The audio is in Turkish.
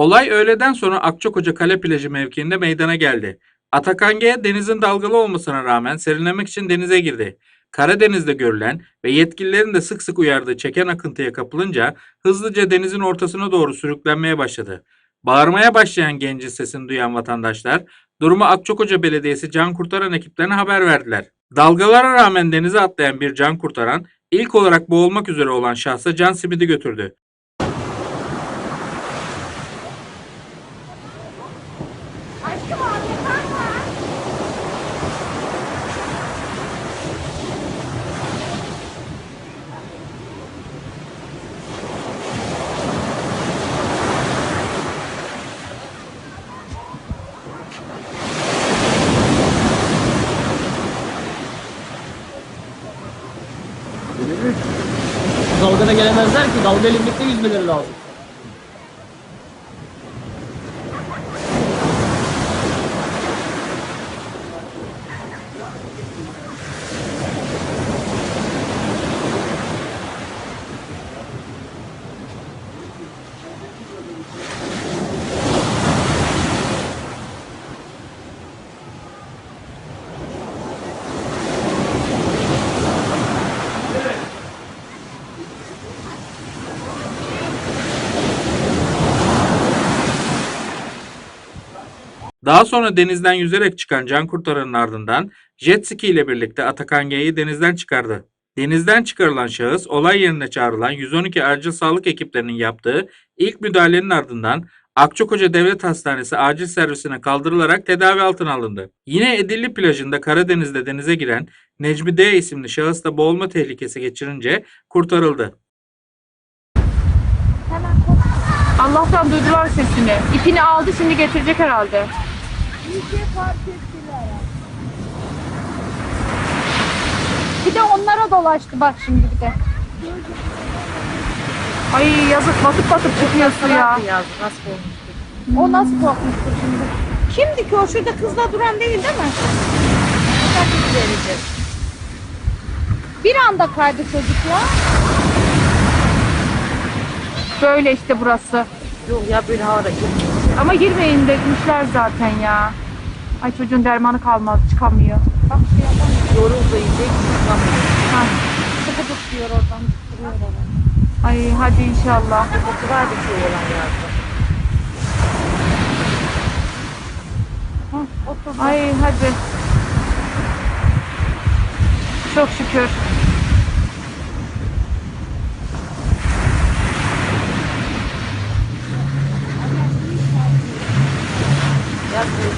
Olay öğleden sonra Akçakoca Kale plajı mevkiinde meydana geldi. Atakan G denizin dalgalı olmasına rağmen serinlemek için denize girdi. Karadeniz'de görülen ve yetkililerin de sık sık uyardığı çeken akıntıya kapılınca hızlıca denizin ortasına doğru sürüklenmeye başladı. Bağırmaya başlayan gencin sesini duyan vatandaşlar durumu Akçakoca Belediyesi can kurtaran ekiplerine haber verdiler. Dalgalara rağmen denize atlayan bir can kurtaran ilk olarak boğulmak üzere olan şahsa can simidi götürdü. Dalgada gelemezler ki. Dalga ile yüzmeleri lazım. Daha sonra denizden yüzerek çıkan can kurtaranın ardından jet ski ile birlikte Atakan G'yi denizden çıkardı. Denizden çıkarılan şahıs olay yerine çağrılan 112 acil sağlık ekiplerinin yaptığı ilk müdahalenin ardından Akçakoca Devlet Hastanesi acil servisine kaldırılarak tedavi altına alındı. Yine Edilli plajında Karadeniz'de denize giren Necmi D isimli şahıs da boğulma tehlikesi geçirince kurtarıldı. Allah'tan duydular sesini. İpini aldı şimdi getirecek herhalde. İyice fark ettiler. Bir de onlara dolaştı bak şimdi bir de. Ay yazık batıp batıp çıkıyor suya. O nasıl korkmuştur şimdi? Kimdi ki o şurada kızla duran değil değil mi? Bir anda kaydı çocuklar. Böyle işte burası. Yok ya böyle havada Ama girmeyin demişler zaten ya. Ay çocuğun dermanı kalmadı çıkamıyor. Bak şey yapamıyor. yoruldu iyice çıkamıyor. Ha. Sıkı tutuyor oradan. Tutuyor oradan. Ay hadi inşallah. Koku var bir şey olan yazdı. Ay hadi. Çok şükür. Ya bu,